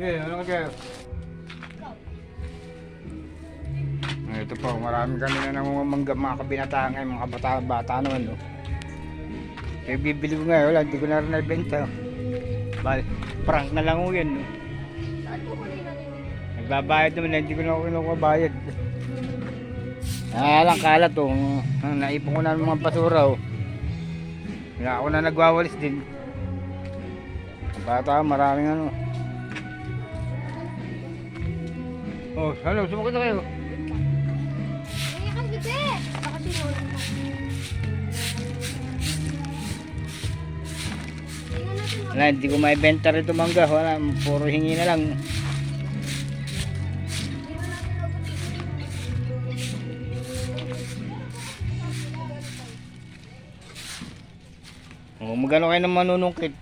Eh, ano ka? Ito po, marami kami na nangungumangga mga kabinataan ngayon, mga bata-bata naman. No? Eh, bibili ko ngayon, wala, hindi ko na rin naibenta. Bal, prank na lang ko yan. No? Nagbabayad naman, hindi ko na ako kinukubayad. Ah, lang kalat to. Oh. Naipon ko na ng mga basura. Oh. Kaya ako na nagwawalis din. Bata, maraming ano. Oh, hello, sumakit na kayo. Ay, ang gabi! Baka sinulong mo. Tingnan natin. Wala, hindi ko maibenta rito mangga. Wala, puro hingi na lang. Oh, magano kayo ng manunungkit?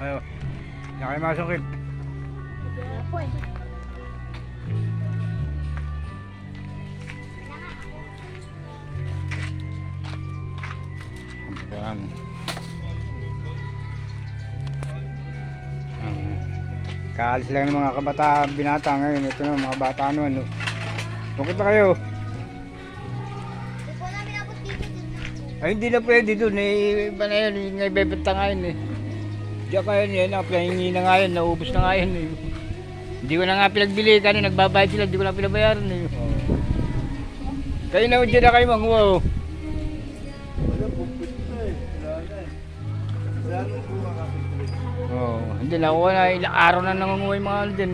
Ayo. Kayo masukit. Wala po eh. Yan. Um, kaalis lang ng mga kabataan binata ngayon. Ito na mga bata ano. Bakit na kayo? Ay hindi na pwede doon. Eh, iba na yan. Yung nga ibebenta nga yun eh. Diyan kaya yan. Napahingi na nga yan. Naubos na nga yan eh. Hindi ko na nga pinagbili. Kani nagbabayad sila. Hindi ko na pinabayaran eh. Kayo na dyan na kayo manguha oh. Wala pwede na eh. Wala na eh. Nang kuha kami. Oh, hindi na ako na ilang araw na nangunguha yung mga ano dyan.